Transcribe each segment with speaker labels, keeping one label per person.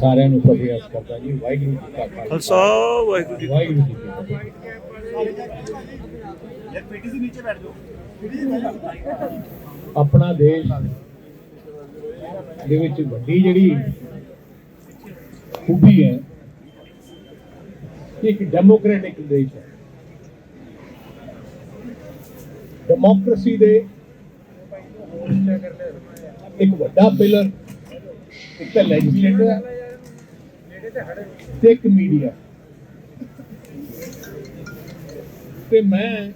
Speaker 1: ਸਾਰਿਆਂ ਨੂੰ ਫਤਿਹ ਅਰਜ਼ ਕਰਦਾ ਜੀ ਵਾਹਿਗੁਰੂ ਜੀ ਕਾ ਖਾਲਸਾ।
Speaker 2: ਵਾਹਿਗੁਰੂ ਜੀ
Speaker 1: ਵਾਹਿਗੁਰੂ ਜੀ ਕੀ ਫਤਿਹ।
Speaker 3: ਯਾਰ ਪੀਟੀ ਸੀ ਨੀਚੇ ਬੈਠ ਜਾਓ
Speaker 1: ਆਪਣਾ ਦੇਸ਼ ਦੇ ਵਿੱਚ ਵੱਡੀ ਜਿਹੜੀ ਖੂਬੀ ਹੈ ਇੱਕ ਡੈਮੋਕ੍ਰੈਟਿਕ ਦੇਸ਼ ਹੈ। ਡੈਮੋਕ੍ਰੇਸੀ ਦੇ ਇੱਕ ਵੱਡਾ ਪਿਲਰ ਇੱਕ ਤਾਂ ਲੈਜਿਸਲੇਟਰ ਹੈ। ਤੇ ਇੱਕ ਮੀਡੀਆ ਤੇ ਮੈਂ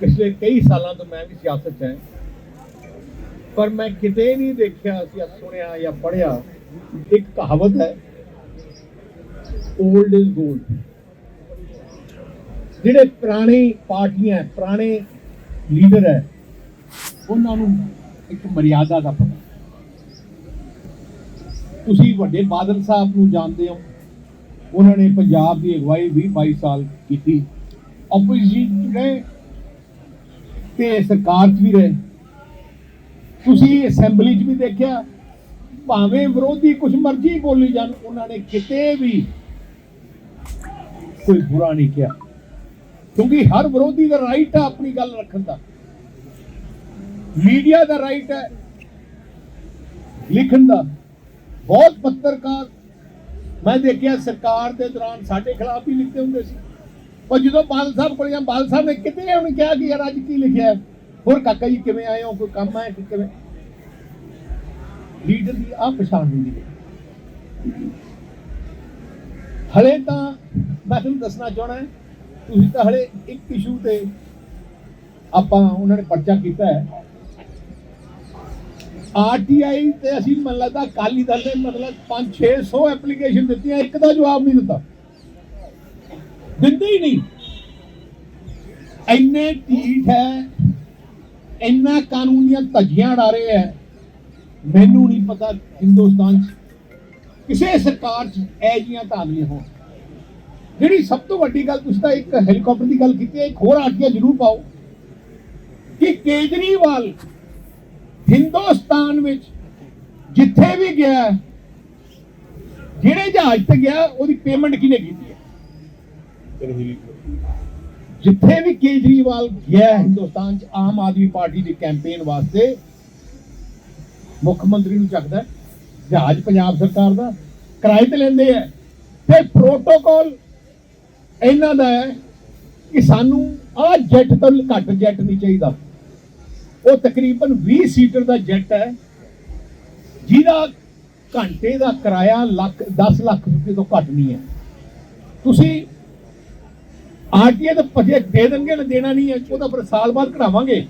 Speaker 1: ਪਿਛਲੇ ਕਈ ਸਾਲਾਂ ਤੋਂ ਮੈਂ ਵੀ ਸਿਆਸਤ 'ਚ ਹਾਂ। ਪਰ ਮੈਂ ਕਿਤੇ ਨਹੀਂ ਦੇਖਿਆ ਜਾਂ ਸੁਣਿਆ ਜਾਂ ਪੜ੍ਹਿਆ ਇੱਕ ਕਹਾਵਤ ਹੈ 올ਡ ਇਜ਼ ਗੋਲਡ ਜਿਹੜੇ ਪੁਰਾਣੀ ਪਾਰਟੀਆਂ, ਪੁਰਾਣੇ ਲੀਡਰ ਹੈ, ਉਹਨਾਂ ਨੂੰ ਇੱਕ ਮਰਿਆਦਾ ਦਾ ਪਤਾ ਤੁਸੀਂ ਵੱਡੇ ਬਾਦਲ ਸਾਹਿਬ ਨੂੰ ਜਾਣਦੇ ਹੋ। ਉਹਨਾਂ ਨੇ ਪੰਜਾਬ ਦੀ ਅਗਵਾਈ ਵੀ 22 ਸਾਲ ਕੀਤੀ। ਆਪੋਜੀਸ਼ਨ ਰਹੇ ਤੇ ਸਰਕਾਰ 'ਚ ਵੀ ਰਹੇ। ਤੁਸੀਂ ਅਸੈਂਬਲੀ 'ਚ ਵੀ ਦੇਖਿਆ, ਭਾਵੇਂ ਵਿਰੋਧੀ ਕੁਝ ਮਰਜ਼ੀ ਬੋਲੀ ਜਾਣ, ਉਹਨਾਂ ਨੇ ਕਿਤੇ ਵੀ ਕੋਈ ਬੁਰਾ ਨਹੀਂ ਕਿਹਾ। ਕਿਉਂਕਿ ਹਰ ਵਿਰੋਧੀ ਦਾ ਰਾਈਟ ਆ ਆਪਣੀ ਗੱਲ ਰੱਖਣ ਦਾ। ਮੀਡੀਆ ਦਾ ਰਾਈਟ ਹੈ। ਲਿਖਣ ਦਾ। ਬਹੁਤ ਪੱਤਰਕਾਰ ਮੈਂ ਦੇਖਿਆ ਸਰਕਾਰ ਦੇ ਦੌਰਾਨ ਸਾਡੇ ਖਿਲਾਫ ਹੀ ਲਿਖਦੇ ਹੁੰਦੇ ਸੀ। ਪਰ ਜਦੋਂ ਬਾਦਲ ਸਾਹਿਬ ਕੋਲ ਜਾਂ ਬਾਦਲ ਸਾਹਿਬ ਨੇ ਕਿਤੇ ਉਹਨੇ ਕਿਹਾ ਕਿ ਯਾਰ ਅੱਜ ਕੀ ਲਿਖਿਆ ਹੋਰ ਕਾਕਾ ਜੀ ਕਿਵੇਂ ਆਏ ਹੋ? ਕੋਈ ਕੰਮ ਹੈ ਕਿ ਕਿਵੇਂ? ਲੀਡਰ ਦੀ ਆ ਪਛਾਣ ਹੁੰਦੀ ਹੈ ਹਲੇ ਤਾਂ ਮੈਂ ਤੁਹਾਨੂੰ ਦੱਸਣਾ ਚਾਹਣਾ ਤੁਸੀਂ ਤਾਂ ਹਲੇ ਇੱਕ ਇਸ਼ੂ ਤੇ ਆਪਾਂ ਉਹਨਾਂ ਨੇ ਪਰਚਾ ਕੀਤਾ ਹੈ। ਆਰਟੀਆਈ ਤੇ ਅਸੀਂ ਮਨ ਲੱਗਦਾ ਕਾਲੀ ਦਲ ਨੇ ਮਤਲਬ 5-600 ਐਪਲੀਕੇਸ਼ਨ ਦਿੱਤੀਆਂ, ਇੱਕ ਦਾ ਜਵਾਬ ਨਹੀਂ ਦਿੱਤਾ। ਦਿੰਦੇ ਹੀ ਨਹੀਂ। ਇੰਨੇ ਢੀਠ ਹੈ ਇੰਨਾ ਕਾਨੂੰਨੀਆਂ ਧੱਜੀਆਂ ਉਡਾ ਰਹੇ ਹੈ ਮੈਨੂੰ ਨਹੀਂ ਪਤਾ ਹਿੰਦੁਸਤਾਨ 'ਚ ਕਿਸੇ ਸਰਕਾਰ 'ਚ ਇਹ ਜੀਆਂ ਧਾਰਨੀਆਂ ਹੋਣ। ਜਿਹੜੀ ਸਭ ਤੋਂ ਵੱਡੀ ਗੱਲ, ਤੁਸੀਂ ਤਾਂ ਇੱਕ ਹੈਲੀਕਾਪਟਰ ਦੀ ਗੱਲ ਕੀਤੀ ਹੈ, ਇੱਕ ਹੋਰ ਆਰਟੀਆ ਜ਼ਰੂਰ ਪਾਓ ਕਿ ਕੇਜਰੀਵਾਲ ਹਿੰਦੁਸਤਾਨ ਵਿੱਚ ਜਿੱਥੇ ਵੀ ਗਿਆ, ਜਿਹੜੇ ਜਹਾਜ਼ ਤੇ ਗਿਆ, ਉਹਦੀ ਪੇਮੈਂਟ ਕਿਹਨੇ ਕੀਤੀ ਹੈ? ਜਿੱਥੇ ਵੀ ਕੇਜਰੀਵਾਲ ਗਿਆ ਹਿੰਦੁਸਤਾਨ ਚ, ਆਮ ਆਦਮੀ ਪਾਰਟੀ ਦੀ ਕੈਂਪੇਨ ਵਾਸਤੇ, ਮੁੱਖ ਮੰਤਰੀ ਨੂੰ ਚੱਕਦਾ ਜਹਾਜ਼ ਪੰਜਾਬ ਸਰਕਾਰ ਦਾ, ਕਿਰਾਏ ਤੇ ਲੈਂਦੇ ਆ ਤੇ ਪ੍ਰੋਟੋਕਾਲ ਇਹਨਾਂ ਦਾ ਹੈ ਕਿ ਸਾਨੂੰ ਆਹ ਜੈਟ ਤੋਂ ਘੱਟ ਜੈਟ ਨਹੀਂ ਚਾਹੀਦਾ। ਉਹ ਤਕਰੀਬਨ 20 ਸੀਟਰ ਦਾ ਜੈਟ ਹੈ। ਜਿਹਦਾ ਘੰਟੇ ਦਾ ਕਿਰਾਇਆ ਲੱਖ 10 ਲੱਖ ਰੁਪਏ ਤੋਂ ਘੱਟ ਨਹੀਂ ਹੈ। ਤੁਸੀਂ ਆਰਟੀਏ ਦੇ ਪਜੇ ਦੇ ਦੇਣਗੇ ਨਾ ਦੇਣਾ ਨਹੀਂ ਹੈ, ਉਹਦਾ ਪਰ ਸਾਲ ਬਾਅਦ ਕਢਾਵਾਂਗੇ।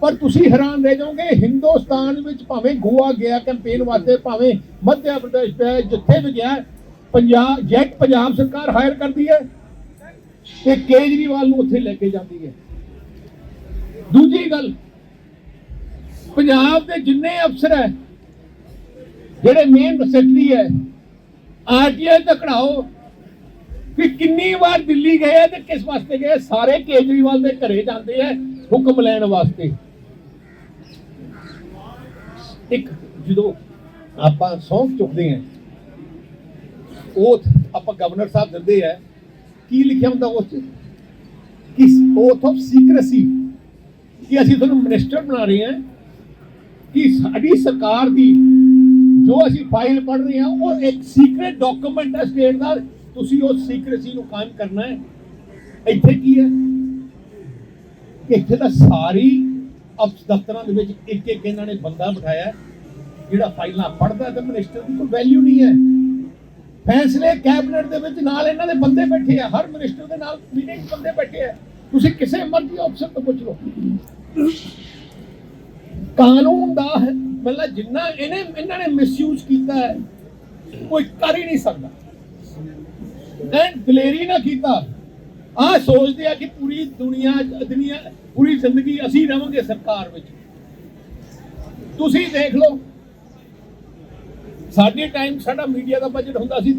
Speaker 1: ਪਰ ਤੁਸੀਂ ਹੈਰਾਨ ਰਹਿ ਜਾਓਗੇ, ਹਿੰਦੁਸਤਾਨ ਵਿੱਚ ਭਾਵੇਂ ਗੋਆ ਗਿਆ ਕੈਂਪੇਨ ਵਾਸਤੇ, ਭਾਵੇਂ ਮੱਧ ਪ੍ਰਦੇਸ਼ ਗਿਆ ਜਿੱਥੇ ਵੀ ਗਿਆ, ਪੰਜਾਬ, ਜੈਟ ਪੰਜਾਬ ਸਰਕਾਰ ਹਾਇਰ ਕਰਦੀ ਹੈ ਤੇ ਕੇਜਰੀਵਾਲ ਨੂੰ ਉੱਥੇ ਲੈ ਕੇ ਜਾਂਦੀ ਹੈ। ਦੂਜੀ ਗੱਲ ਪੰਜਾਬ ਦੇ ਜਿੰਨੇ ਅਫਸਰ ਹੈ, ਜਿਹੜੇ ਮੇਨ ਸੈਕਟਰੀ ਹੈ, ਆਰਟੀਆਈ ਤੇ ਕਢਾਓ ਕਿ ਕਿੰਨੀ ਵਾਰ ਦਿੱਲੀ ਗਏ ਤੇ ਕਿਸ ਵਾਸਤੇ ਗਏ ਸਾਰੇ ਕੇਜਰੀਵਾਲ ਦੇ ਘਰੇ ਜਾਂਦੇ ਆ ਹੁਕਮ ਲੈਣ ਵਾਸਤੇ। ਇੱਕ, ਜਦੋਂ ਆਪਾਂ ਸੌਂਪ ਚੁੱਕਦੇ ਆ ਉਹ ਆਪਾਂ ਗਵਰਨਰ ਸਾਹਿਬ ਦਿੰਦੇ ਆ, ਕੀ ਲਿਖਿਆ ਹੁੰਦਾ ਉਸ 'ਚ? ਕਿ oath of secrecy, ਕਿ ਅਸੀਂ ਤੁਹਾਨੂੰ ਮਿਨਿਸਟਰ ਬਣਾ ਰਹੇ ਹਾਂ ਕਿ ਸਾਡੀ ਸਰਕਾਰ ਦੀ ਜੋ ਅਸੀਂ ਫਾਈਲ ਪੜ੍ਹ ਰਹੇ ਹਾਂ, ਉਹ ਇੱਕ ਸੀਕ੍ਰੇਟ ਡਾਕੂਮੈਂਟ ਹੈ ਸਟੇਟ ਦਾ। ਤੁਸੀਂ ਉਸ ਸੀਕ੍ਰੇਸੀ ਨੂੰ ਕਾਇਮ ਕਰਨਾ ਹੈ। ਇੱਥੇ ਕੀ ਹੈ? ਇੱਥੇ ਤਾਂ ਸਾਰੀ ਅਫਸ ਦਫ਼ਤਰਾਂ ਦੇ ਵਿੱਚ ਇੱਕ ਇੱਕ ਇਹਨਾਂ ਨੇ ਬੰਦਾ ਬਿਠਾਇਆ ਜਿਹੜਾ ਫਾਈਲਾਂ ਪੜ੍ਹਦਾ ਤੇ ਮਿਨਿਸਟਰ ਦੀ ਕੋਈ ਵੈਲਿਊ ਨਹੀਂ ਹੈ। ਫੈਸਲੇ ਕੈਬਨਿਟ ਦੇ ਵਿੱਚ ਨਾਲ ਇਹਨਾਂ ਦੇ ਬੰਦੇ ਬੈਠੇ ਆ, ਹਰ ਮਿਨਿਸਟਰ ਦੇ ਨਾਲ ਮੀਟਿੰਗ ਬੰਦੇ ਬੈਠੇ ਆ। ਤੁਸੀਂ ਕਿਸੇ ਮਰਜ਼ੀ ਅਫਸਰ ਤੋਂ ਪੁੱਛ ਲਓ। ਕਾਨੂੰਨ ਦਾ ਮਤਲਬ ਜਿੰਨਾ ਇਹਨੇ ਇਹਨਾਂ ਨੇ ਮਿਸਯੂਜ਼ ਕੀਤਾ ਹੈ, ਕੋਈ ਕਰ ਹੀ ਨਹੀਂ ਸਕਦਾ। ਐਂ ਦਲੇਰੀ ਨਾ ਕੀਤਾ। ਆ ਸੋਚਦੇ ਆ ਕਿ ਪੂਰੀ ਦੁਨੀਆ ਦੁਨੀਆ, ਪੂਰੀ ਜ਼ਿੰਦਗੀ ਅਸੀਂ ਰਵਾਂਗੇ ਸਰਕਾਰ ਵਿੱਚ। ਤੁਸੀਂ ਦੇਖ ਲਓ, ਸਾਡੇ ਟਾਈਮ ਸਾਡਾ ਮੀਡੀਆ ਦਾ ਬਜਟ ਹੁੰਦਾ ਸੀ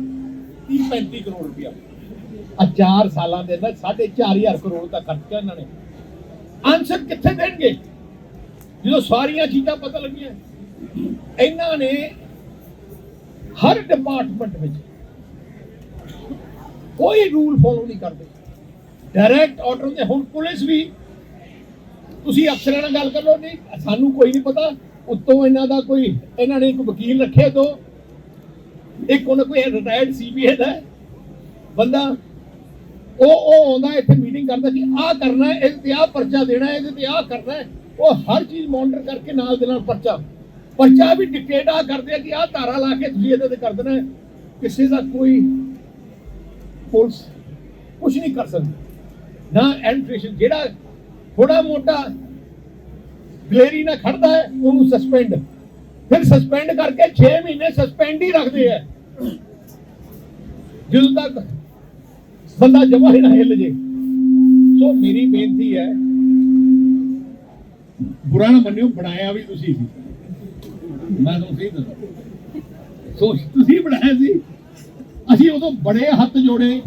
Speaker 1: 30 35 ਕਰੋੜ ਰੁਪਇਆ। ਆ 4 ਸਾਲਾਂ ਦੇ ਅੰਦਰ 4500 ਕਰੋੜ ਦਾ ਖਰਚਾ ਇਹਨਾਂ ਨੇ। ਆਨਸਰ ਕਿੱਥੇ ਦੇਣਗੇ? ਜਦੋਂ ਸਾਰੀਆਂ ਚੀਜ਼ਾਂ ਪਤਾ ਲੱਗੀਆਂ, ਇਹਨਾਂ ਨੇ ਹਰ ਡਿਪਾਰਟਮੈਂਟ ਵਿੱਚ ਕੋਈ ਰੂਲ ਫੋਲੋ ਨਹੀਂ ਕਰਦੇ। ਡਾਇਰੈਕਟ ਆਰਡਰ ਤੇ ਹੁਣ ਪੁਲਿਸ ਵੀ, ਤੁਸੀਂ ਅਫਸਰਾਂ ਨਾਲ ਗੱਲ ਕਰ ਲਓ ਨਹੀਂ ਸਾਨੂੰ ਕੋਈ ਨਹੀਂ ਪਤਾ। ਉੱਤੋਂ ਇਹਨਾਂ ਦਾ ਕੋਈ, ਇਹਨਾਂ ਨੇ ਇੱਕ ਵਕੀਲ ਰੱਖਿਆ ਤੋਂ ਇੱਕ ਉਹਨਾਂ ਕੋਈ ਰਿਟਾਇਰਡ ਸੀਬੀਏ ਦਾ ਬੰਦਾ, ਉਹ ਉਹ ਆਉਂਦਾ, ਇੱਥੇ ਮੀਟਿੰਗ ਕਰਦਾ ਕਿ ਆਹ ਕਰਨਾ ਹੈ ਇਹਦੇ ਤੇ ਆਹ ਪਰਚਾ ਦੇਣਾ ਹੈ ਇਹਦੇ ਤੇ ਆਹ ਕਰਨਾ ਹੈ। ਉਹ ਹਰ ਚੀਜ਼ ਮੋਨੀਟਰ ਕਰਕੇ ਨਾਲ ਦੇ ਨਾਲ ਪਰਚਾ। ਪਰਚਾ ਵੀ ਡਿਕਟੇਟ ਆ ਕਰਦੇ ਆ ਕਿ ਆਹ ਧਾਰਾ ਲਾ ਕੇ ਤੁਸੀਂ ਇਹਦੇ ਤੇ ਕਰ ਦੇਣਾ ਕਿਸੇ ਦਾ ਕੋਈ ਪੁਲਿਸ ਕੁਝ ਨਹੀਂ ਕਰ ਸਕਦੀ। ਨਾ ਐਡਮਿਨਿਸਟ੍ਰੇਸ਼ਨ ਜਿਹੜਾ ਥੋੜਾ ਮੋਟਾ ਗਲੇਰੀ ਨਾਲ ਖੜਦਾ ਹੈ, ਉਹਨੂੰ ਸਸਪੈਂਡ ਫਿਰ ਸਸਪੈਂਡ ਕਰਕੇ 6 ਮਹੀਨੇ ਸਸਪੈਂਡ ਹੀ ਰੱਖਦੇ ਆ। ਜਦੋਂ ਤੱਕ ਬੰਦਾ ਜਮਾ ਹੀ ਨਾ ਹਿੱਲ ਜੇ। ਸੋ ਮੇਰੀ ਬੇਨਤੀ ਹੈ ਨਾ ਮੰਨਿਓ ਬਣਾਇਆ ਵੀ ਤੁਸੀਂ ਸੀ। ਮੈਂ ਤੁਹਾਨੂੰ ਸਹੀ ਦੱਸਾਂ। ਸੋ ਤੁਸੀਂ ਬਣਾਇਆ ਸੀ। ਅਸੀਂ ਉਦੋਂ ਬੜੇ ਹੱਥ ਜੋੜੇ।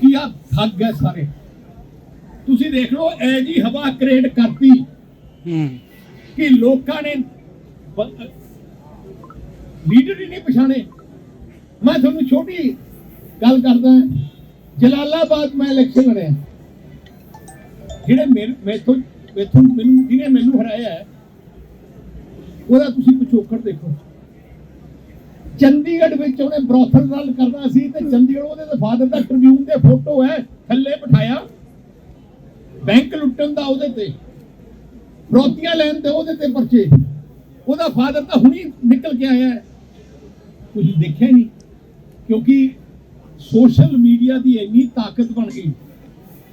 Speaker 1: ਕਿ ਆ ਥੱਕ ਗਏ ਸਾਰੇ। ਤੁਸੀਂ ਦੇਖ ਲਓ ਐ ਜੀ ਹਵਾ ਕ੍ਰੀਏਟ ਕਰਤੀ।
Speaker 2: ਹੂੰ।
Speaker 1: ਕਿ ਲੋਕਾਂ ਨੇ ਲੀਡਰ ਹੀ ਨਹੀਂ ਪਛਾਣੇ। ਮੈਂ ਤੁਹਾਨੂੰ ਛੋਟੀ ਗੱਲ ਕਰਦਾ ਜਲਾਲਾਬਾਦ ਮੈਂ ਇਲੈਕਸ਼ਨ ਲੜਿਆ। ਜਿਹੜੇ ਮੇਰੇ ਮੈਥੋਂ ਮੈਥੋਂ ਮੈਨੂੰ ਜਿਹਨੇ ਮੈਨੂੰ ਹਰਾਇਆ ਹੈ, ਉਹਦਾ ਤੁਸੀਂ ਪਿਛੋਕੜ ਦੇਖੋ। ਚੰਡੀਗੜ੍ਹ ਵਿੱਚ ਉਹਨੇ ਬਰੋਥਲ ਨਾਲ ਕਰਨਾ ਸੀ ਤੇ ਚੰਡੀਗੜ੍ਹ ਉਹਦੇ ਦੇ ਫਾਦਰ ਦਾ ਟ੍ਰਿਬਿਊਨ ਦੇ ਫੋਟੋ ਹੈ ਥੱਲੇ ਬਿਠਾਇਆ। ਬੈਂਕ ਲੁੱਟਣ ਦਾ ਉਹਦੇ ਤੇ ਫਰੋਤੀਆਂ ਲੈਣ ਤੇ ਉਹਦੇ ਤੇ ਪਰਚੇ। ਉਹਦਾ ਫਾਦਰ ਤਾਂ ਹੁਣੀ ਨਿਕਲ ਕੇ ਆਇਆ ਹੈ। ਕੁਝ ਦੇਖਿਆ ਹੀ ਨਹੀਂ ਕਿਉਂਕਿ ਸੋਸ਼ਲ ਮੀਡੀਆ ਦੀ ਇੰਨੀ ਤਾਕਤ ਬਣ ਗਈ।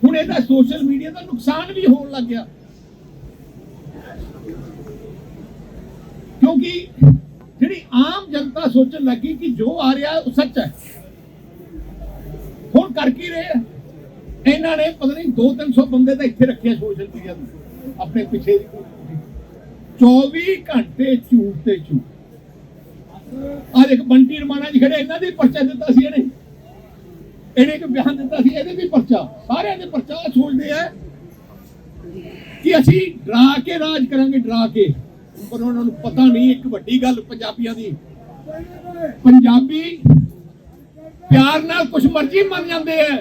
Speaker 1: ਹੁਣ ਇਹਦਾ ਸੋਸ਼ਲ ਮੀਡੀਆ ਦਾ ਨੁਕਸਾਨ ਵੀ ਹੋਣ ਲੱਗ ਗਿਆ। ਕਿਉਂਕਿ ਜਿਹੜੀ ਆਮ ਜਨਤਾ ਸੋਚਣ ਲੱਗੀ ਕਿ ਜੋ ਆ ਰਿਹਾ ਉਹ ਸੱਚ ਹੈ। ਹੁਣ ਕਰ ਕੀ ਰਹੇ ਇਹਨਾਂ ਨੇ ਪਤਾ ਨਹੀਂ 2-300 ਬੰਦੇ ਤਾਂ ਇੱਥੇ ਰੱਖਿਆ ਸੋਸ਼ਲ ਮੀਡੀਆ ਤੇ, ਆਪਣੇ ਪਿੱਛੇ 24 ਘੰਟੇ ਝੂਠ ਤੇ ਝੂਠ। ਆ ਦੇਖ, ਬੰਟੀ ਰਮਾਣਾ ਜੀ ਖੜੇ, ਇਹਨਾਂ ਦੇ ਪਰਚਾ ਦਿੱਤਾ ਸੀ ਇਹਨੇ। ਇਹਨੇ ਇੱਕ ਬਿਆਨ ਦਿੱਤਾ ਸੀ, ਇਹਦੇ ਵੀ ਪਰਚਾ। ਸਾਰਿਆਂ ਦੇ ਪਰਚਾ ਸੋਚਦੇ ਆ ਕਿ ਅਸੀਂ ਡਰਾ ਕੇ ਰਾਜ ਕਰਾਂਗੇ, ਡਰਾ ਕੇ। ਪਰ ਉਹਨਾਂ ਨੂੰ ਪਤਾ ਨਹੀਂ ਇੱਕ ਵੱਡੀ ਗੱਲ ਪੰਜਾਬੀਆਂ ਦੀ। ਪੰਜਾਬੀ ਪਿਆਰ ਨਾਲ ਕੁਝ ਮਰਜ਼ੀ ਮੰਨ ਜਾਂਦੇ ਆ,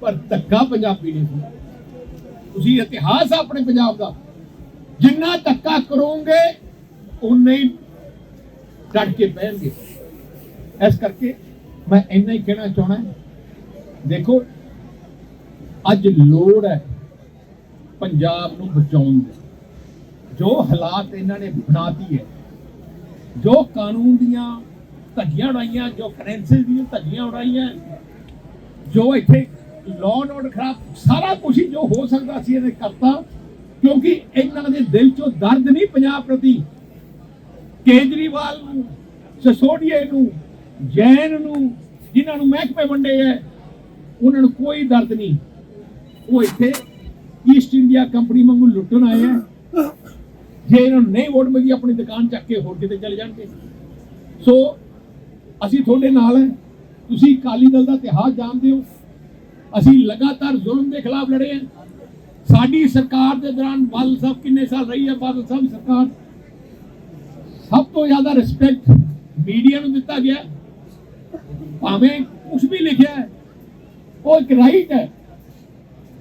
Speaker 1: ਪਰ ਧੱਕਾ ਪੰਜਾਬੀ ਨਹੀਂ ਤੁਸੀਂ ਇਤਿਹਾਸ ਆਪਣੇ ਪੰਜਾਬ ਦਾ, ਜਿੰਨਾ ਧੱਕਾ ਕਰੋਗੇ ਉਨੇ ਹੀ ਡਟ ਕੇ ਬਹਿਣਗੇ। ਇਸ ਕਰਕੇ ਮੈਂ ਇੰਨਾ ਹੀ ਕਹਿਣਾ ਚਾਹਣਾ ਦੇਖੋ, ਅੱਜ ਲੋੜ ਹੈ ਪੰਜਾਬ ਨੂੰ ਬਚਾਉਣ ਦੀ। ਜੋ ਹਾਲਾਤ ਇਹਨਾਂ ਨੇ ਬਣਾਤੀ ਹੈ, ਜੋ ਕਾਨੂੰਨ ਦੀਆਂ ਧੱਜੀਆਂ ਉਡਾਈਆਂ, ਜੋ ਕਰੰਸੀ ਦੀਆਂ ਧੱਜੀਆਂ ਉਡਾਈਆਂ, ਜੋ ਇੱਥੇ ਲਾਅ ਆਰਡਰ ਖਰਾਬ ਸਾਰਾ ਕੁਝ ਜੋ ਹੋ ਸਕਦਾ ਸੀ ਇਹਨੇ ਕਰਤਾ, ਕਿਉਂਕਿ ਇਹਨਾਂ ਦੇ ਦਿਲ ਚੋਂ ਦਰਦ ਨਹੀਂ ਪੰਜਾਬ ਪ੍ਰਤੀ। ਕੇਜਰੀਵਾਲ ਨੂੰ, ਸਸੋਡੀਏ ਨੂੰ, ਜੈਨ ਨੂੰ, ਜਿਨ੍ਹਾਂ ਨੂੰ ਮਹਿਕਮੇ ਵੰਡੇ ਹੈ, ਉਹਨਾਂ ਨੂੰ ਕੋਈ ਦਰਦ ਨਹੀਂ। ਉਹ ਇੱਥੇ ਈਸਟ ਇੰਡੀਆ ਕੰਪਨੀ ਵਾਂਗੂ ਲੁੱਟਣ ਆਏ ਆ ਜੇ ਇਹਨਾਂ ਨੂੰ ਨਹੀਂ ਵੋਟ ਮਿਲੀ, ਆਪਣੀ ਦੁਕਾਨ ਚੱਕ ਕੇ ਹੋਰ ਕਿਤੇ ਚਲੇ ਜਾਣਗੇ। ਸੋ ਅਸੀਂ ਤੁਹਾਡੇ ਨਾਲ ਹੈ। ਤੁਸੀਂ ਕਾਲੀ ਦਲ ਦਾ ਇਤਿਹਾਸ ਜਾਣਦੇ ਹੋ। ਅਸੀਂ ਲਗਾਤਾਰ ਜ਼ੁਲਮ ਦੇ ਖਿਲਾਫ ਲੜੇ ਹਾਂ। ਸਾਡੀ ਸਰਕਾਰ ਦੇ ਦੌਰਾਨ ਬਾਦਲ ਸਾਹਿਬ ਕਿੰਨੇ ਸਾਲ ਰਹੀ ਹੈ? ਬਾਦਲ ਸਾਹਿਬ ਸਰਕਾਰ ਸਭ ਤੋਂ ਜ਼ਿਆਦਾ ਰਿਸਪੈਕਟ ਮੀਡੀਆ ਨੂੰ ਦਿੱਤਾ ਗਿਆ। ਭਾਵੇਂ ਕੁਝ ਵੀ ਲਿਖਿਆ ਉਹ ਇੱਕ ਰਾਈਟ ਹੈ।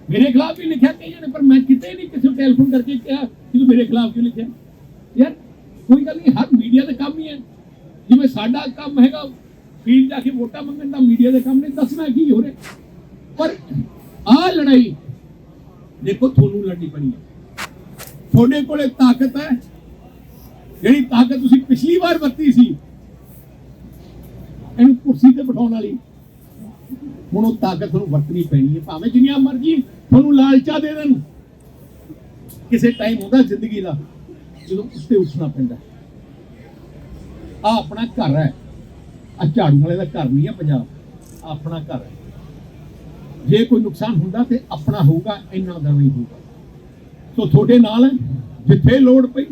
Speaker 1: ਮੇਰੇ ਖਿਲਾਫ ਵੀ ਲਿਖਿਆ ਕਈਆਂ ਨੇ, ਪਰ ਮੈਂ ਕਿਤੇ ਨਹੀਂ ਕਿਸੇ ਨੂੰ ਟੈਲੀਫੋਨ ਕਰਕੇ ਕਿਹਾ ਕਿ ਤੂੰ ਮੇਰੇ ਖਿਲਾਫ ਕਿਉਂ ਲਿਖਿਆ? ਯਾਰ, ਕੋਈ ਗੱਲ ਨਹੀਂ, ਹਰ ਮੀਡੀਆ ਦਾ ਕੰਮ ਹੀ ਹੈ। ਜਿਵੇਂ ਸਾਡਾ ਕੰਮ ਹੈਗਾ ਫੀਲਡ ਜਾ ਕੇ ਵੋਟਾਂ ਮੰਗਣ ਦਾ ਮੀਡੀਆ ਦੇ ਕੰਮ ਨੇ, ਦੱਸਣਾ ਕੀ ਹੋ ਰਿਹਾ? ਪਰ ਆਹ ਲੜਾਈ, ਦੇਖੋ, ਤੁਹਾਨੂੰ ਲੜਨੀ ਪਣੀ ਹੈ। ਤੁਹਾਡੇ ਕੋਲੇ ਤਾਕਤ ਹੈ। ਜਿਹੜੀ ਤਾਕਤ ਤੁਸੀਂ ਪਿਛਲੀ ਵਾਰ ਵਰਤੀ ਸੀ, ਇਹਨੂੰ ਕੁਰਸੀ ਤੇ ਬਿਠਾਉਣ ਵਾਲੀ, ਹੁਣ ਉਹ ਤਾਕਤ ਤੁਹਾਨੂੰ ਵਰਤਣੀ ਪੈਣੀ ਹੈ, ਭਾਵੇਂ ਜਿੰਨੀਆਂ ਮਰਜ਼ੀ ਤੁਹਾਨੂੰ ਲਾਲਚਾ ਦੇ ਦੇਣ ਕਿਸੇ ਟਾਈਮ ਹੁੰਦਾ ਜ਼ਿੰਦਗੀ ਦਾ ਜਦੋਂ ਉੱਤੇ ਉੱਠਣਾ ਪੈਂਦਾ। ਆ ਆਪਣਾ ਘਰ ਹੈ। ਆ ਝਾੜੂ ਵਾਲੇ ਦਾ ਘਰ ਨਹੀਂ ਹੈ ਪੰਜਾਬ। ਆਪਣਾ ਘਰ ਹੈ। ਜੇ ਕੋਈ ਨੁਕਸਾਨ ਹੁੰਦਾ ਤੇ ਆਪਣਾ ਹੋਊਗਾ ਇਹਨਾਂ ਦਾ ਨਹੀਂ ਹੋਊਗਾ। ਸੋ ਤੁਹਾਡੇ ਨਾਲ ਹੈ, ਜਿੱਥੇ ਲੋੜ ਪਈ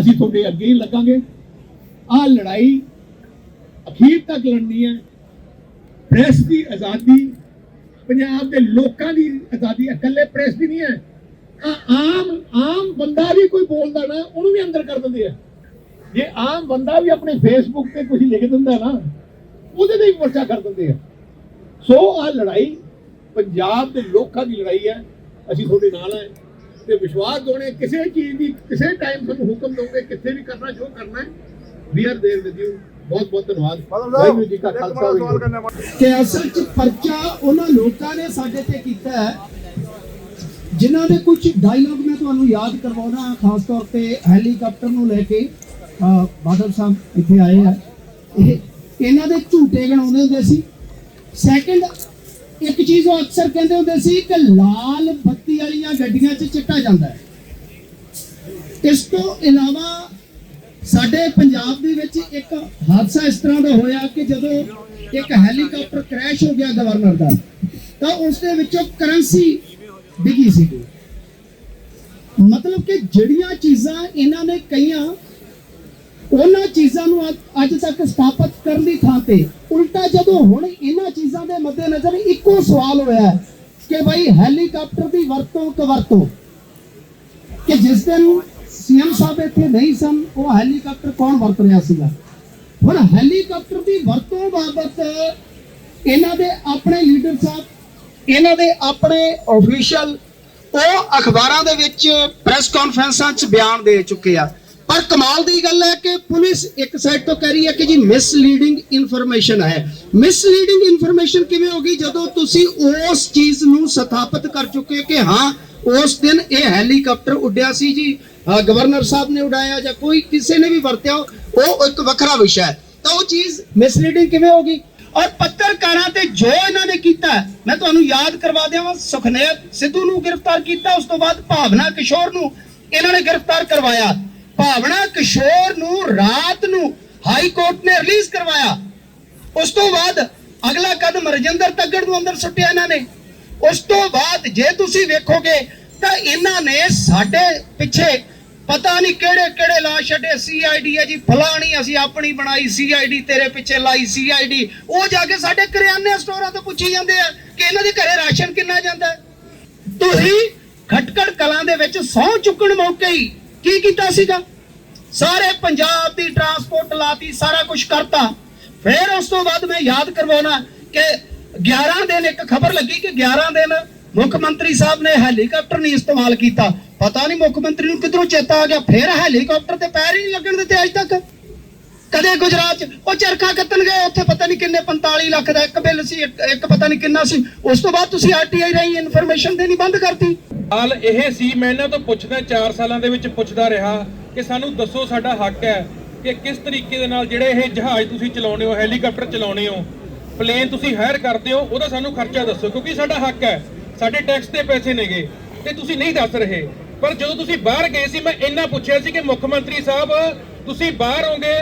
Speaker 1: ਅਸੀਂ ਤੁਹਾਡੇ ਅੱਗੇ ਹੀ ਲੱਗਾਂਗੇ। ਆਹ ਲੜਾਈ ਅਖੀਰ ਤੱਕ ਲੜਨੀ ਹੈ। ਪ੍ਰੈਸ ਦੀ ਆਜ਼ਾਦੀ ਪੰਜਾਬ ਦੇ ਲੋਕਾਂ ਦੀ ਆਜ਼ਾਦੀ ਹੈ, ਇਕੱਲੇ ਪ੍ਰੈਸ ਦੀ ਨਹੀਂ ਹੈ। ਆਮ ਆਮ ਬੰਦਾ ਵੀ ਕੋਈ ਬੋਲਦਾ ਨਾ ਉਹਨੂੰ ਵੀ ਅੰਦਰ ਕਰ ਦਿੰਦੇ ਆ। ਜੇ ਆਮ ਬੰਦਾ ਵੀ ਆਪਣੇ ਫੇਸਬੁੱਕ ਤੇ ਕੁਝ ਲਿਖ ਦਿੰਦਾ ਨਾ ਉਹਦੇ ਤੇ ਵੀ ਪਰਚਾ ਕਰ ਦਿੰਦੇ ਆ। ਸੋ ਆ ਲੜਾਈ ਪੰਜਾਬ ਦੇ ਲੋਕਾਂ ਦੀ ਲੜਾਈ ਹੈ। ਅਸੀਂ ਤੁਹਾਡੇ ਨਾਲ ਹੈ ਤੇ ਵਿਸ਼ਵਾਸ ਦੋਣੇ ਕਿਸੇ ਚੀਜ਼ ਦੀ ਕਿਸੇ ਟਾਈਮ ਤੁਹਾਨੂੰ ਹੁਕਮ ਦੋਗੇ ਕਿੱਥੇ ਵੀ ਕਰਨਾ ਜੋ ਕਰਨਾ we are there with you ਬਹੁਤ ਬਹੁਤ ਧੰਨਵਾਦ। ਵਾਹਿਗੁਰੂ ਜੀ ਕਾ ਖਾਲਸਾ ਕੀ
Speaker 2: ਅਸਲ ਚ ਪਰਚਾ ਉਹਨਾਂ ਲੋਕਾਂ ਨੇ ਸਾਡੇ ਤੇ ਕੀਤਾ ਹੈ ਜਿਨ੍ਹਾਂ ਦੇ ਕੁਝ ਡਾਇਲੌਗ ਮੈਂ ਤੁਹਾਨੂੰ ਯਾਦ ਕਰਵਾਉਣਾ ਖਾਸ ਤੌਰ ਤੇ ਹੈਲੀਕਾਪਟਰ ਨੂੰ ਲੈ ਕੇ ਬਾਦਲ ਸਾਹਿਬ ਇੱਥੇ ਆਏ ਆ। ਇਹ ਇਹਨਾਂ ਦੇ ਝੂਟੇ ਗਣਾਉਂਦੇ ਹੁੰਦੇ ਸੀ। ਸੈਕੰਡ ਇੱਕ ਚੀਜ਼ ਉਹ ਅਕਸਰ ਕਹਿੰਦੇ ਹੁੰਦੇ ਸੀ ਕਿ ਲਾਲ ਬੱਤੀ ਵਾਲੀਆਂ ਗੱਡੀਆਂ 'ਚ ਚਿੱਟਾ ਜਾਂਦਾ ਹੈ। ਇਸ ਤੋਂ ਇਲਾਵਾ ਸਾਡੇ ਪੰਜਾਬ ਦੇ ਵਿੱਚ ਇੱਕ ਹਾਦਸਾ ਇਸ ਤਰ੍ਹਾਂ ਦਾ ਹੋਇਆ ਕਿ ਜਦੋਂ ਇੱਕ ਹੈਲੀਕਾਪਟਰ ਕ੍ਰੈਸ਼ ਹੋ ਗਿਆ ਗਵਰਨਰ ਦਾ, ਤਾਂ ਉਸ ਦੇ ਵਿੱਚੋਂ ਕਰੰਸੀ ਡਿੱਗੀ ਸੀ। ਮਤਲਬ ਕਿ ਜਿਹੜੀਆਂ ਚੀਜ਼ਾਂ ਇਹਨਾਂ ਨੇ ਕਹੀਆਂ, ਉਹਨਾਂ ਚੀਜ਼ਾਂ ਨੂੰ ਅੱਜ- ਤੱਕ ਸਥਾਪਿਤ ਕਰਨ ਦੀ ਥਾਂ ਤੇ ਉਲਟਾ ਜਦੋਂ ਹੁਣ ਇਹਨਾਂ ਚੀਜ਼ਾਂ ਦੇ ਮੱਦੇਨਜ਼ਰ ਇੱਕੋ ਸਵਾਲ ਹੋਇਆ ਕਿ ਭਾਈ ਹੈਲੀਕਾਪਟਰ ਦੀ ਵਰਤੋਂ ਕਵਰਤੋਂ ਕਿ ਜਿਸ ਦਿਨ ਸੀਐਮ ਸਾਹਿਬ ਇੱਥੇ ਨਹੀਂ ਸਨ, ਉਹ ਹੈਲੀਕਾਪਟਰ ਕੌਣ ਵਰਤ ਰਿਹਾ ਸੀਗਾ? ਹੁਣ ਹੈਲੀਕਾਪਟਰ ਦੀ ਵਰਤੋਂ ਬਾਬਤ ਇਹਨਾਂ ਦੇ ਆਪਣੇ ਲੀਡਰ ਸਾਹਿਬ, ਇਹਨਾਂ ਦੇ ਆਪਣੇ ਅਫੀਸ਼ੀਅਲ ਉਹ ਅਖਬਾਰਾਂ ਦੇ ਵਿੱਚ ਪ੍ਰੈਸ ਕਾਨਫਰੰਸਾਂ 'ਚ ਬਿਆਨ ਦੇ ਚੁੱਕੇ ਆ। ਪਰ ਕਮਾਲ ਦੀ ਗੱਲ ਹੈ ਕਿ ਪੁਲਿਸ ਇੱਕ ਸਾਈਡ ਤੋਂ ਕਹਿ ਰਹੀ ਹੈ ਕਿ ਜੀ ਮਿਸਲੀਡਿੰਗ ਇਨਫੋਰਮੇਸ਼ਨ ਹੈ। ਮਿਸਲੀਡਿੰਗ ਇਨਫੋਰਮੇਸ਼ਨ ਕਿਵੇਂ ਹੋਗੀ ਜਦੋਂ ਤੁਸੀਂ ਉਸ ਚੀਜ਼ ਨੂੰ ਸਥਾਪਿਤ ਕਰ ਚੁੱਕੇ ਕਿ ਹਾਂ, ਉਸ ਦਿਨ ਇਹ ਹੈਲੀਕਾਪਟਰ ਉੱਡਿਆ ਸੀ ਜੀ ਗਵਰਨਰ ਸਾਹਿਬ ਨੇ ਉਡਾਇਆ ਜਾਂ ਕੋਈ ਕਿਸੇ ਨੇ ਵੀ ਵਰਤਿਆ ਉਹ ਇੱਕ ਵੱਖਰਾ ਵਿਸ਼ਾ ਹੈ। ਤਾਂ ਉਹ ਚੀਜ਼ ਮਿਸਲੀਡਿੰਗ ਕਿਵੇਂ ਹੋਗੀ ਔਰ ਪੱਤਰਕਾਰਾਂ ਤੇ ਜੋ ਇਹਨਾਂ ਨੇ ਕੀਤਾ, ਮੈਂ ਤੁਹਾਨੂੰ ਯਾਦ ਕਰਵਾ ਦਿਆਂ, ਸੁਖਨੇਰ ਸਿੱਧੂ ਨੂੰ ਗ੍ਰਿਫਤਾਰ ਕੀਤਾ, ਉਸ ਤੋਂ ਬਾਅਦ ਭਾਵਨਾ ਕਿਸ਼ੋਰ ਨੂੰ ਇਹਨਾਂ ਨੇ ਗ੍ਰਿਫਤਾਰ ਕਰਵਾਇਆ। ਭਾਵਨਾ ਕਿਸ਼ੋਰ ਨੂੰ ਰਾਤ ਨੂੰ ਹਾਈ ਕੋਰਟ ਨੇ ਰਿਲੀਜ਼ ਕਰਵਾਇਆ। ਉਸ ਤੋਂ ਬਾਅਦ ਅਗਲਾ ਕਦਮ ਰਜਿੰਦਰ ਤੱਗੜ ਨੂੰ ਅੰਦਰ ਸੁੱਟਿਆ ਇਹਨਾਂ ਨੇ। ਉਸ ਤੋਂ ਬਾਅਦ ਜੇ ਤੁਸੀਂ ਵੇਖੋਗੇ, ਤਾਂ ਇਹਨਾਂ ਨੇ ਸਾਡੇ ਪਿੱਛੇ ਪਤਾ ਨਹੀਂ ਕਿਹੜੇ ਕਿਹੜੇ ਲਾ ਛੱਡੇ ਸੀਆਈਡੀ ਹੈ ਜੀ, ਫਲਾਣੀ ਅਸੀਂ ਆਪਣੀ ਬਣਾਈ ਸੀਆਈਡੀ ਤੇਰੇ ਪਿੱਛੇ ਲਾਈ ਸੀਆਈਡੀ ਉਹ ਜਾ ਕੇ ਸਾਡੇ ਕਰਿਆਨੇ ਸਟੋਰਾਂ ਤੋਂ ਪੁੱਛੀ ਜਾਂਦੇ ਆ ਕਿ ਇਹਨਾਂ ਦੇ ਘਰੇ ਰਾਸ਼ਨ ਕਿੰਨਾ ਜਾਂਦਾ ਤੁਸੀਂ ਖਟਕੜ ਕਲਾਂ ਦੇ ਵਿੱਚ ਸਹੁੰ ਚੁੱਕਣ ਮੌਕੇ ਹੀ ਕੀ ਕੀਤਾ ਸੀਗਾ? ਸਾਰੇ ਪੰਜਾਬ ਦੀ ਟਰਾਂਸਪੋਰਟ ਲਾਤੀ, ਸਾਰਾ ਕੁਝ ਕਰਤਾ। ਫਿਰ ਉਸ ਤੋਂ ਬਾਅਦ ਮੈਂ ਯਾਦ ਕਰਵਾਉਣਾ ਕਿ 11 ਦਿਨ ਇੱਕ ਖਬਰ ਲੱਗੀ ਕਿ 11 ਦਿਨ ਮੁੱਖ ਮੰਤਰੀ ਸਾਹਿਬ ਨੇ ਹੈਲੀਕਾਪਟਰ ਨਹੀਂ ਇਸਤੇਮਾਲ ਕੀਤਾ। ਪਤਾ ਨਹੀਂ ਮੁੱਖ ਮੰਤਰੀ ਨੂੰ ਕਿਧਰੋਂ ਚੇਤਾ ਆ ਗਿਆ। ਫਿਰ ਹੈਲੀਕਾਪਟਰ ਤੇ ਪੈਰ ਹੀ ਨਹੀਂ ਲੱਗਣ ਦਿੱਤੇ ਅੱਜ ਤੱਕ। ਕਦੇ ਗੁਜਰਾਤ ਚ ਉਹ ਚਰਖਾ ਕੱਤਣ ਗਏ, ਉੱਥੇ ਪਤਾ ਨਹੀਂ ਕਿੰਨੇ 45 ਲੱਖ ਦਾ ਇੱਕ ਬਿੱਲ ਸੀ, ਇੱਕ ਪਤਾ ਨਹੀਂ ਕਿੰਨਾ ਸੀ। ਉਸ ਤੋਂ ਬਾਅਦ ਤੁਸੀਂ ਆਰਟੀਆਈ ਰਾਹੀਂ ਇਨਫੋਰਮੇਸ਼ਨ ਦੇਣੀ ਬੰਦ ਕਰਤੀ।
Speaker 4: ਹਾਲ ਇਹ ਸੀ, ਮੈਂ ਇਹਨਾਂ ਤੋਂ ਪੁੱਛਦਾ 4 ਸਾਲਾਂ ਦੇ ਵਿੱਚ ਪੁੱਛਦਾ ਰਿਹਾ ਕਿ ਸਾਨੂੰ ਦੱਸੋ ਸਾਡਾ ਹੱਕ ਹੈ ਕਿ ਕਿਸ ਤਰੀਕੇ ਦੇ ਨਾਲ ਜਿਹੜੇ ਇਹ ਜਹਾਜ਼ ਤੁਸੀਂ ਚਲਾਉਂਦੇ ਹੋ, ਹੈਲੀਕਾਪਟਰ ਚਲਾਉਂਦੇ ਹੋ, ਪਲੇਨ ਤੁਸੀਂ ਹਾਇਰ ਕਰਦੇ ਹੋ, ਉਹਦਾ ਸਾਨੂੰ ਖਰਚਾ ਦੱਸੋ, ਕਿਉਂਕਿ ਸਾਡਾ ਹੱਕ ਹੈ। ਸਾਡੇ ਟੈਕਸ ਦੇ ਪੈਸੇ ਨੇਗੇ, ਤੇ ਤੁਸੀਂ ਨਹੀਂ ਦੱਸ ਰਹੇ। ਪਰ ਜਦੋਂ ਤੁਸੀਂ ਬਾਹਰ ਗਏ ਸੀ, ਮੈਂ ਇੰਨਾ ਪੁੱਛਿਆ ਸੀ ਕਿ ਮੁੱਖ ਮੰਤਰੀ ਸਾਹਿਬ, ਤੁਸੀਂ ਬਾਹਰ ਹੋਗੇ,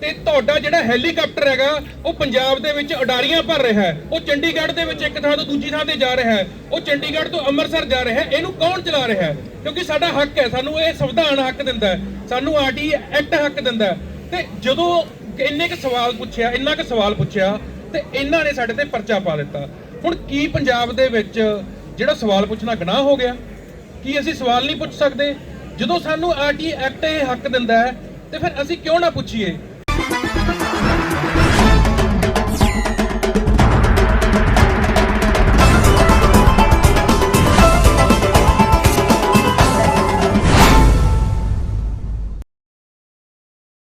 Speaker 4: ਤੇ ਤੁਹਾਡਾ ਜਿਹੜਾ ਹੈਲੀਕਾਪਟਰ ਹੈਗਾ, ਉਹ ਪੰਜਾਬ ਦੇ ਵਿੱਚ ਉਡਾਰੀਆਂ ਭਰ ਰਿਹਾ ਹੈ। ਉਹ ਚੰਡੀਗੜ੍ਹ ਦੇ ਵਿੱਚ ਇੱਕ ਥਾਂ ਤੋਂ ਦੂਜੀ ਥਾਂ ਤੇ ਜਾ ਰਿਹਾ ਹੈ। ਉਹ ਚੰਡੀਗੜ੍ਹ ਤੋਂ ਅੰਮ੍ਰਿਤਸਰ ਜਾ ਰਿਹਾ ਹੈ। ਇਹਨੂੰ ਕੌਣ ਚਲਾ ਰਿਹਾ ਹੈ? ਕਿਉਂਕਿ ਸਾਡਾ ਹੱਕ ਹੈ, ਸਾਨੂੰ ਇਹ ਸੰਵਿਧਾਨ ਹੱਕ ਦਿੰਦਾ ਹੈ। ਸਾਨੂੰ ਆਰਟੀ ਐਕਟ ਹੱਕ ਦਿੰਦਾ ਹੈ। ਤੇ ਜਦੋਂ ਇੰਨੇ ਕੁ ਸਵਾਲ ਪੁੱਛਿਆ, ਇੰਨਾ ਕੁ ਸਵਾਲ ਪੁੱਛਿਆ, ਤੇ ਇਹਨਾਂ ਨੇ ਸਾਡੇ ਤੇ ਪਰਚਾ ਪਾ ਦਿੱਤਾ। ਹੁਣ ਕੀ ਪੰਜਾਬ ਦੇ ਵਿੱਚ ਜਿਹੜਾ ਸਵਾਲ ਪੁੱਛਣਾ ਗੁਨਾਹ ਹੋ ਗਿਆ, ਕੀ ਅਸੀਂ ਸਵਾਲ ਨਹੀਂ ਪੁੱਛ ਸਕਦੇ? ਜਦੋਂ ਸਾਨੂੰ ਆਰਟੀ ਐਕਟ ਇਹ ਹੱਕ ਦਿੰਦਾ ਹੈ, ਤੇ ਫਿਰ ਅਸੀਂ ਕਿਉਂ ਨਾ ਪੁੱਛੀਏ?